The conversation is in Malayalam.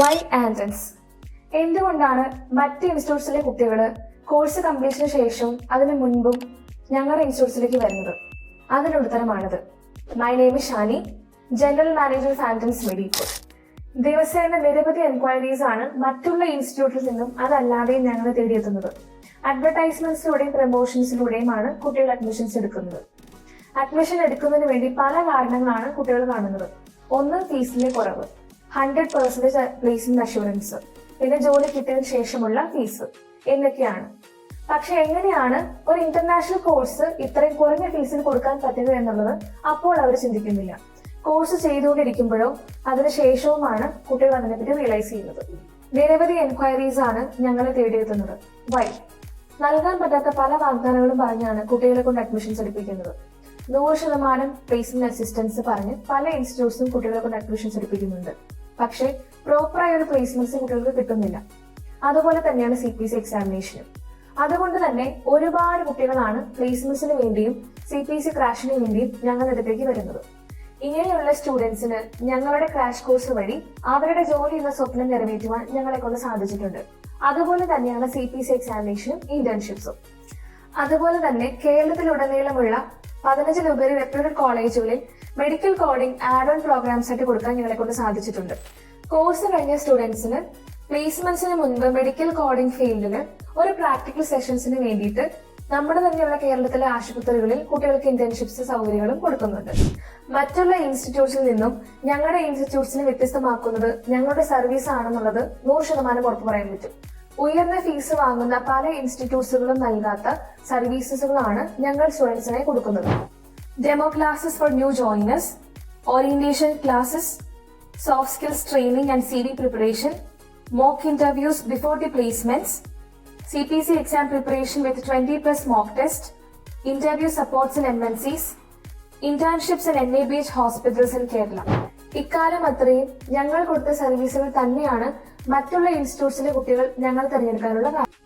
വൈ ആൻഡൻസ് എന്തുകൊണ്ടാണ് മറ്റ് ഇൻസ്റ്റിറ്റ്യൂട്ട്സിലെ കുട്ടികൾ കോഴ്സ് കംപ്ലീഷന് ശേഷവും അതിനു മുൻപും ഞങ്ങളുടെ ഇൻസ്റ്റിറ്റ്യൂട്ട്സിലേക്ക് വരുന്നത്? അതിന് ഉത്തരമാണിത്. My name Shani general manager Fantens medical ദിവസേന നിരവധി എൻക്വയറീസ് ആണ് മറ്റുള്ള ഇൻസ്റ്റിറ്റ്യൂട്ടിൽ നിന്നും അതല്ലാതെയും ഞങ്ങൾ തേടിയെത്തുന്നത്. അഡ്വർടൈസ്മെന്റ്സിലൂടെയും പ്രമോഷൻസിലൂടെയുമാണ് കുട്ടികൾ അഡ്മിഷൻസ് എടുക്കുന്നത്. അഡ്മിഷൻ എടുക്കുന്നതിന് വേണ്ടി പല കാരണങ്ങളാണ് കുട്ടികൾ കാണുന്നത്. ഒന്ന് ഫീസിലെ കുറവ്. ഹൺഡ്രഡ് പെർസെന്റേജ് പ്ലേസ്മെന്റ് അഷുറൻസ് പിന്നെ ജോലി കിട്ടിയതിനു ശേഷമുള്ള ഫീസ് എന്നൊക്കെയാണ്. പക്ഷെ എങ്ങനെയാണ് ഒരു ഇന്റർനാഷണൽ കോഴ്സ് ഇത്രയും കുറഞ്ഞ ഫീസിൽ കൊടുക്കാൻ പറ്റുന്നത് എന്നുള്ളത് അപ്പോൾ അവർ ചിന്തിക്കുന്നില്ല. കോഴ്സ് ചെയ്തുകൊണ്ടിരിക്കുമ്പോഴോ അതിനുശേഷവുമാണ് കുട്ടികൾ അതിനെപ്പറ്റി റിയലൈസ് ചെയ്യുന്നത്. നിരവധി എൻക്വയറീസ് ആണ് ഞങ്ങളെ തേടിയെത്തുന്നത്. വൈ നൽകാൻ പറ്റാത്ത പല വാഗ്ദാനങ്ങളും പറഞ്ഞാണ് കുട്ടികളെ കൊണ്ട് അഡ്മിഷൻസ് എടുപ്പിക്കുന്നത്. നൂറ് ശതമാനം പ്ലേസ്മെന്റ് അസിസ്റ്റൻസ് പറഞ്ഞ് പല ഇൻസ്റ്റിറ്റ്യൂട്ട്സും കുട്ടികളെ കൊണ്ട് അഡ്മിഷൻസ് എടുപ്പിക്കുന്നുണ്ട്. പക്ഷേ പ്രോപ്പറായ ഒരു പ്ലേസ്മെന്റ്സ് കുട്ടികൾക്ക് കിട്ടുന്നില്ല. അതുപോലെ തന്നെയാണ് സി പി സി എക്സാമിനേഷനും അതുകൊണ്ട് തന്നെ ഒരുപാട് കുട്ടികളാണ് പ്ലേസ്മെന്റ്സിന് വേണ്ടിയും സി പി സി ക്രാഷിന് വേണ്ടിയും ഞങ്ങളുടെ അടുത്തേക്ക് വരുന്നത്. ഇങ്ങനെയുള്ള സ്റ്റുഡൻസിന് ഞങ്ങളുടെ ക്രാഷ് കോഴ്സ് വഴി അവരുടെ ജോലി എന്ന സ്വപ്നം നിറവേറ്റുവാൻ ഞങ്ങളെ കൊണ്ട് സാധിച്ചിട്ടുണ്ട്. അതുപോലെ തന്നെയാണ് സി പി സി എക്സാമിനേഷനും ഇന്റേൺഷിപ്സും അതുപോലെ തന്നെ കേരളത്തിലുടനീളമുള്ള പതിനഞ്ചിലുപരി റെപ്യൂട്ടഡ് കോളേജുകളിൽ medical coding add on programs ആയിട്ട് കൊടുക്കാൻ ഞങ്ങളെ കൊണ്ട് സാധിച്ചിട്ടുണ്ട്. കോഴ്സ് കഴിഞ്ഞ സ്റ്റുഡൻസിന് പ്ലേസ്മെന്റ്സിന് മുൻപ് മെഡിക്കൽ കോഡിംഗ് ഫീൽഡിൽ ഒരു പ്രാക്ടിക്കൽ സെഷൻസിന് വേണ്ടിയിട്ട് നമ്മുടെ തന്നെയുള്ള കേരളത്തിലെ ആശുപത്രികളിൽ കുട്ടികൾക്ക് ഇന്റേൺഷിപ്സ് സൗകര്യങ്ങളും കൊടുക്കുന്നുണ്ട്. മറ്റുള്ള ഇൻസ്റ്റിറ്റ്യൂട്ട്സിൽ നിന്നും ഞങ്ങളുടെ ഇൻസ്റ്റിറ്റ്യൂട്ട്സിനെ വ്യത്യസ്തമാക്കുന്നത് ഞങ്ങളുടെ സർവീസ് ആണെന്നുള്ളത് നൂറ് ശതമാനം ഉറപ്പ് പറയാൻ പറ്റും. ഉയർന്ന ഫീസ് വാങ്ങുന്ന പല ഇൻസ്റ്റിറ്റ്യൂട്ട്സുകളും നൽകാത്ത സർവീസസുകളാണ് ഞങ്ങൾ സ്റ്റുഡൻസിനെ കൊടുക്കുന്നത് demo classes for new joiners orientation classes soft skills training and C V preparation mock interviews before the placements C P C exam preparation with twenty plus mock test interview 20 in M N Cs internships in N A B H hospitals in Kerala. ഇക്കാലം അത്രയും ഞങ്ങൾ കൊടുത്ത സർവീസുകൾ തന്നെയാണ് മറ്റുള്ള ഇൻസ്റ്റിറ്റ്യൂട്ട്സിലെ കുട്ടികൾ ഞങ്ങൾ തിരഞ്ഞെടുക്കാനുള്ള കാരണം.